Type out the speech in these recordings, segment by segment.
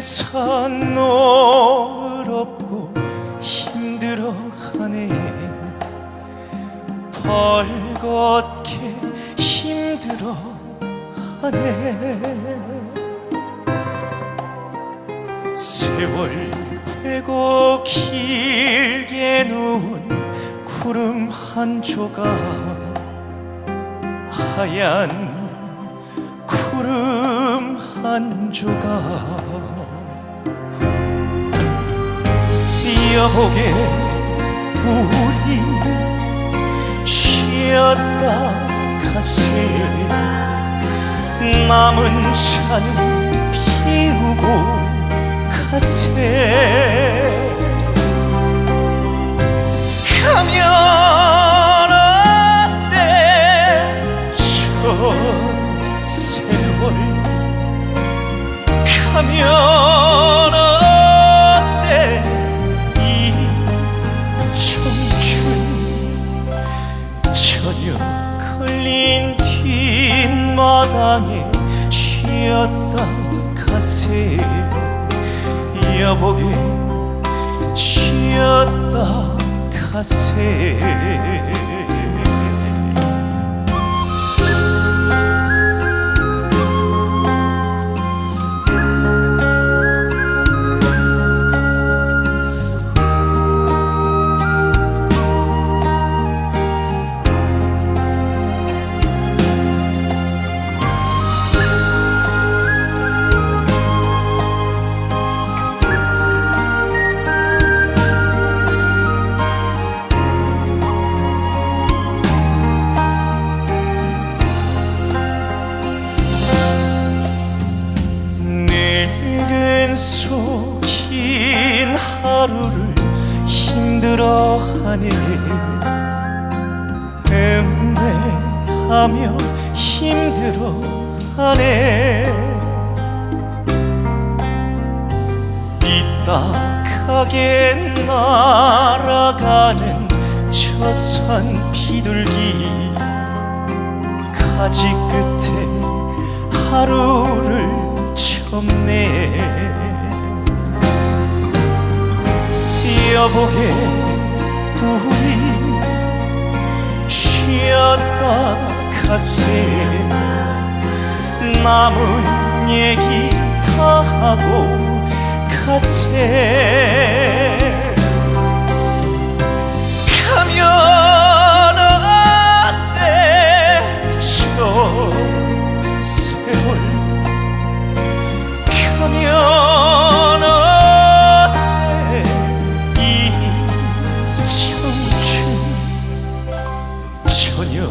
산 너럽고 힘들어하네. 벌겋게 힘들어하네. 세월 되고 길게 누운 구름 한 조각 하얀 구름 한 조각 여보게 우리 쉬었다 가세. 남은 산을 피우고 가세 어때 이 청춘 전혀 걸린 뒷마당에 쉬었다 가세 여보게 쉬었다 가세 힘들어하네 음매하며 힘들어하네. 삐딱하게 날아가는 저산 비둘기. 가지 끝에 하루를 접네 여보게 우리 쉬었다 가세. 남은 얘기 다 하고 가세 전혀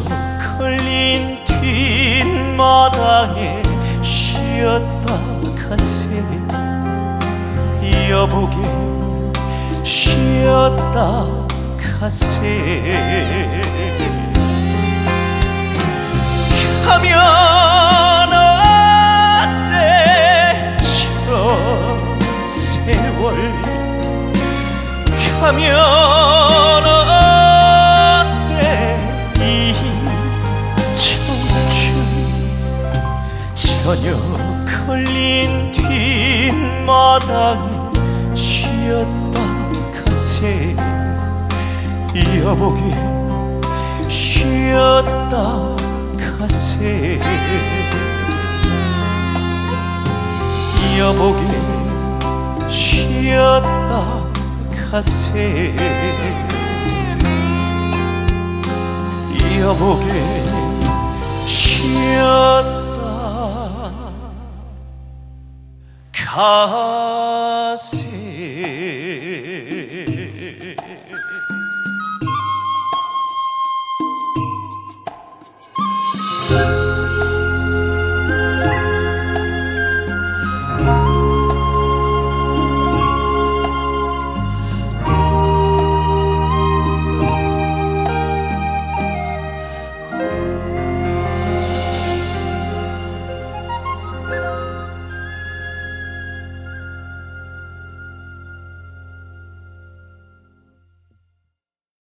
걸린 뒷마당에 쉬었다 가세 여보게 쉬었다 가세 가면 전혀 걸린 뒷마당에 쉬었다 가세 여보게 쉬었다 가세 여보게 쉬었다 가세 여보게 하세